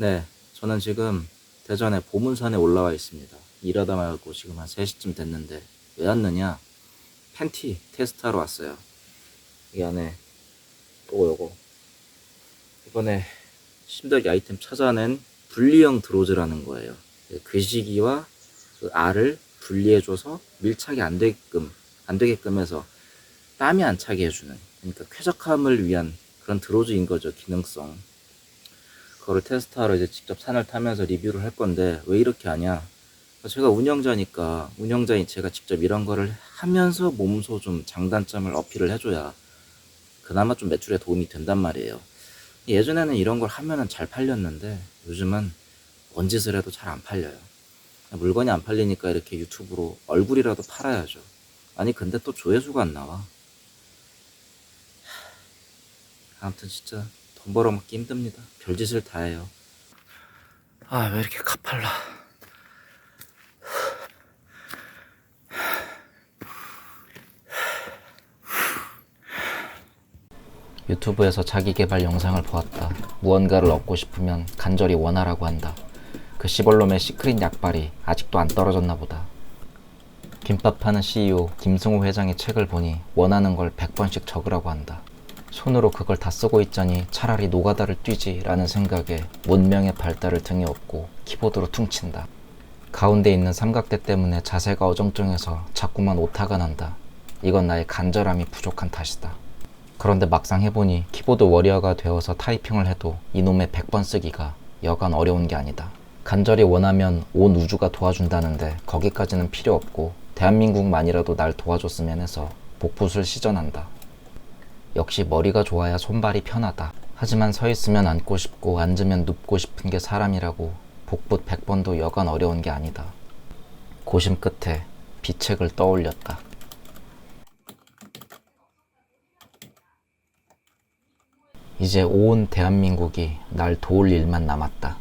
네, 저는 지금 대전의 보문산에 올라와 있습니다. 일하다 말고 지금 한 3시쯤 됐는데 왜 왔느냐? 팬티 테스트하러 왔어요. 이 안에 요거 요거 이번에 심덕이 아이템 찾아낸 분리형 드로즈라는 거예요. 그 글씨기와 그 알을 분리해줘서 밀착이 안 되게끔 안 되게끔 해서 땀이 안 차게 해주는 그러니까 쾌적함을 위한 그런 드로즈인 거죠 기능성. 그거를 테스트하러 이제 직접 산을 타면서 리뷰를 할 건데 왜 이렇게 하냐? 제가 운영자니까 운영자인 제가 직접 이런 거를 하면서 몸소 좀 장단점을 어필을 해줘야 그나마 좀 매출에 도움이 된단 말이에요. 예전에는 이런 걸 하면은 잘 팔렸는데 요즘은 뭔 짓을 해도 잘 안 팔려요. 물건이 안 팔리니까 이렇게 유튜브로 얼굴이라도 팔아야죠. 아니 근데 또 조회수가 안 나와. 하, 아무튼 진짜 돈 벌어먹기 힘듭니다. 별짓을 다 해요. 아 왜 이렇게 가팔라. 유튜브에서 자기 개발 영상을 보았다. 무언가를 얻고 싶으면 간절히 원하라고 한다. 그 시벌놈의 시크릿 약발이 아직도 안 떨어졌나 보다. 김밥 파는 CEO 김승호 회장의 책을 보니 원하는 걸 100번씩 적으라고 한다. 손으로 그걸 다 쓰고 있자니 차라리 노가다를 뛰지 라는 생각에 문명의 발달을 등에 업고 키보드로 퉁친다. 가운데 있는 삼각대 때문에 자세가 어정쩡해서 자꾸만 오타가 난다. 이건 나의 간절함이 부족한 탓이다. 그런데 막상 해보니 키보드 워리어가 되어서 타이핑을 해도 이놈의 100번 쓰기가 여간 어려운 게 아니다. 간절히 원하면 온 우주가 도와준다는데 거기까지는 필요 없고 대한민국만이라도 날 도와줬으면 해서 복붙을 시전한다. 역시 머리가 좋아야 손발이 편하다. 하지만 서 있으면 앉고 싶고 앉으면 눕고 싶은 게 사람이라고 복붙 100번도 여간 어려운 게 아니다. 고심 끝에 비책을 떠올렸다. 이제 온 대한민국이 날 도울 일만 남았다.